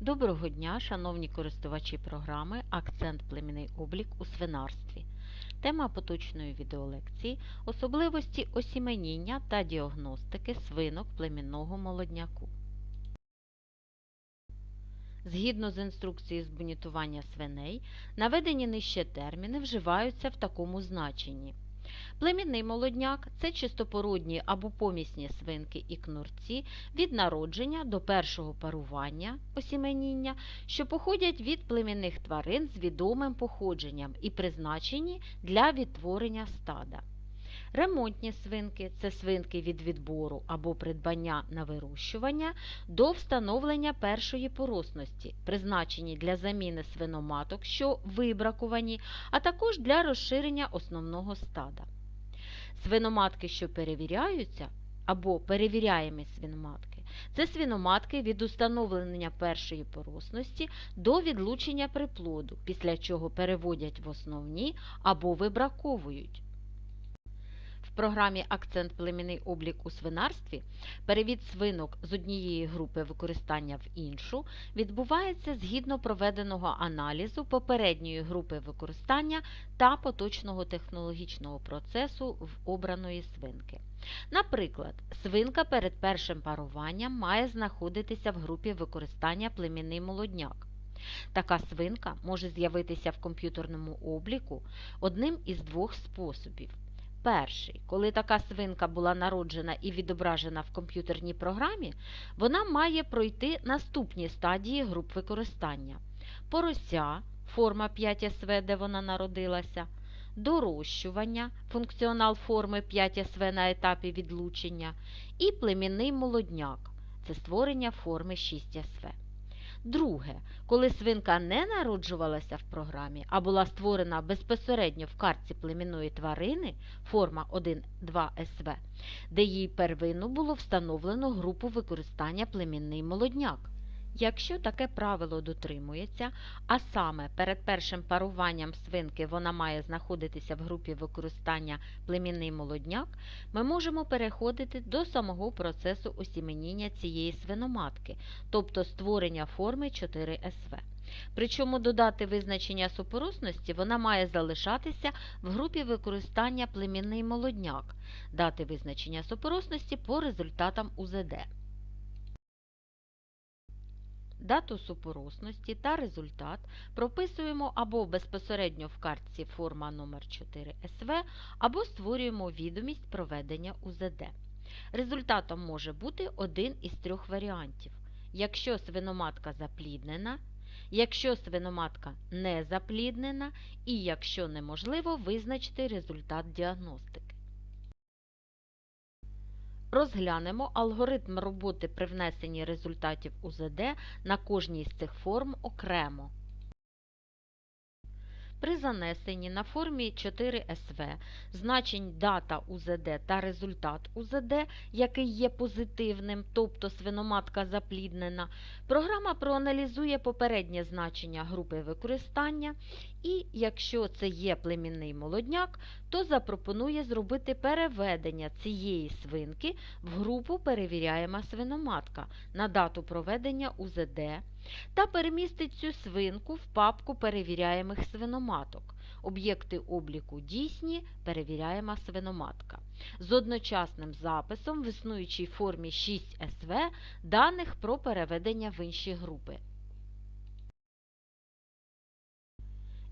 Доброго дня, шановні користувачі програми Акцент племінний облік у свинарстві. Тема поточної відеолекції особливості осіменіння та діагностики свинок племінного молодняку. Згідно з інструкцією з бунітування свиней, наведені нижче терміни вживаються в такому значенні. Племінний молодняк це чистопородні або помісні свинки і кнурці від народження до першого парування осіменіння, що походять від племінних тварин з відомим походженням і призначені для відтворення стада. Ремонтні свинки це свинки від відбору або придбання на вирощування до встановлення першої поросності, призначені для заміни свиноматок, що вибракувані, а також для розширення основного стада. Свиноматки, що перевіряються, або перевіряємі свиноматки, це свиноматки від установлення першої поросності до відлучення приплоду, після чого переводять в основні або вибраковують. Програмі Акцент племінний облік у свинарстві перевід свинок з однієї групи використання в іншу відбувається згідно проведеного аналізу попередньої групи використання та поточного технологічного процесу в обраної свинки. Наприклад, свинка перед першим паруванням має знаходитися в групі використання племінний молодняк. Така свинка може з'явитися в комп'ютерному обліку одним із двох способів. Перший, коли така свинка була народжена і відображена в комп'ютерній програмі, вона має пройти наступні стадії груп використання: порося, форма 5СВ, де вона народилася, дорощування, функціонал форми 5СВ на етапі відлучення, і племінний молодняк це створення форми 6СВ. Друге, коли свинка не народжувалася в програмі, а була створена безпосередньо в картці племінної тварини, форма 1.2 СВ, де їй первину було встановлено групу використання племінний молодняк. Якщо таке правило дотримується, а саме перед першим паруванням свинки вона має знаходитися в групі використання племінний молодняк, ми можемо переходити до самого процесу осіменіння цієї свиноматки, тобто створення форми 4СВ. Причому додати визначення супоросності вона має залишатися в групі використання племінний молодняк, дати визначення супоросності по результатам УЗД. Дату супоросності та результат прописуємо або безпосередньо в картці форма номер 4 СВ, або створюємо відомість проведення УЗД. Результатом може бути один із трьох варіантів. Якщо свиноматка запліднена, якщо свиноматка не запліднена і якщо неможливо визначити результат діагностики. Розглянемо алгоритм роботи при внесенні результатів УЗД на кожній з цих форм окремо. При занесенні на формі 4СВ значень дата УЗД та результат УЗД, який є позитивним, тобто свиноматка запліднена, програма проаналізує попереднє значення групи використання. І, якщо це є племінний молодняк, то запропонує зробити переведення цієї свинки в групу перевіряєма свиноматка на дату проведення УЗД та перемістить цю свинку в папку перевіряємих свиноматок. Об'єкти обліку дійсні перевіряєма свиноматка з одночасним записом в існуючій формі 6СВ даних про переведення в інші групи.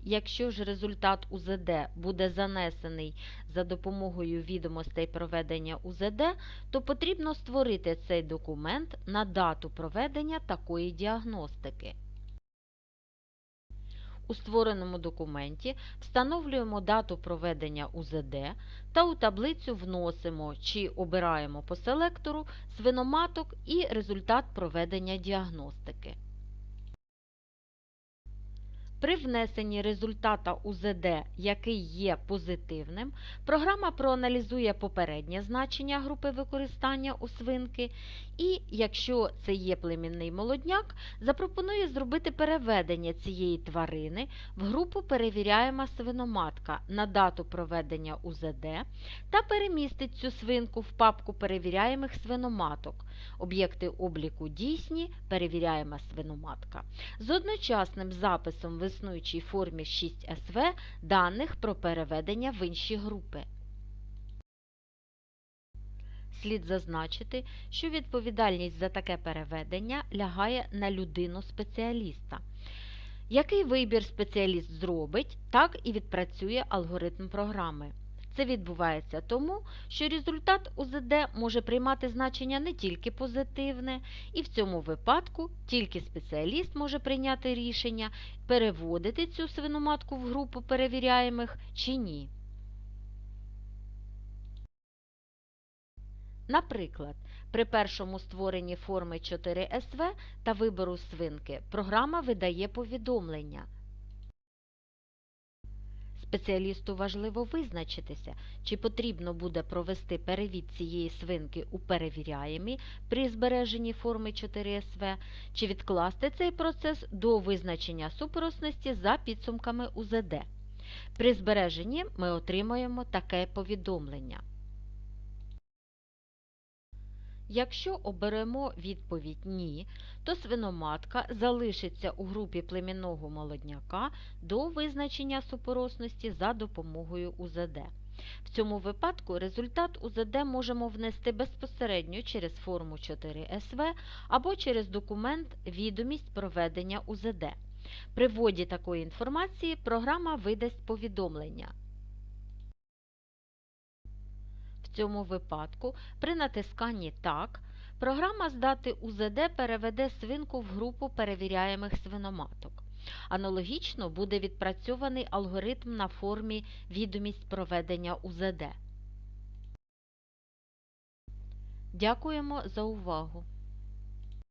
Якщо ж результат УЗД буде занесений за допомогою відомостей проведення УЗД, то потрібно створити цей документ на дату проведення такої діагностики. У створеному документі встановлюємо дату проведення УЗД та у таблицю вносимо чи обираємо по селектору свиноматок і результат проведення діагностики. При внесенні результата УЗД, який є позитивним, програма проаналізує попереднє значення групи використання у свинки. І, якщо це є племінний молодняк, запропонує зробити переведення цієї тварини в групу перевіряєма свиноматка на дату проведення УЗД та перемістить цю свинку в папку перевіряємих свиноматок Об'єкти обліку дійсні, перевіряємо свиноматка. З одночасним записом в існуючій формі 6СВ даних про переведення в інші групи. Слід зазначити, що відповідальність за таке переведення лягає на людину-спеціаліста. Який вибір спеціаліст зробить, так і відпрацює алгоритм програми. Це відбувається тому, що результат УЗД може приймати значення не тільки позитивне, і в цьому випадку тільки спеціаліст може прийняти рішення, переводити цю свиноматку в групу перевіряємих чи ні. Наприклад, при першому створенні форми 4СВ та вибору свинки програма видає повідомлення. Спеціалісту важливо визначитися, чи потрібно буде провести перевід цієї свинки у перевіряємі при збереженні форми 4СВ, чи відкласти цей процес до визначення супросності за підсумками УЗД. При збереженні ми отримаємо таке повідомлення. Якщо оберемо відповідь Ні, то свиноматка залишиться у групі племінного молодняка до визначення супоросності за допомогою УЗД. В цьому випадку результат УЗД можемо внести безпосередньо через форму 4СВ або через документ «Відомість проведення УЗД». При вводі такої інформації програма видасть повідомлення. Цьому випадку при натисканні Так програма з дати УЗД переведе свинку в групу перевіряємих свиноматок. Аналогічно буде відпрацьований алгоритм на формі відомість проведення УЗД. Дякуємо за увагу!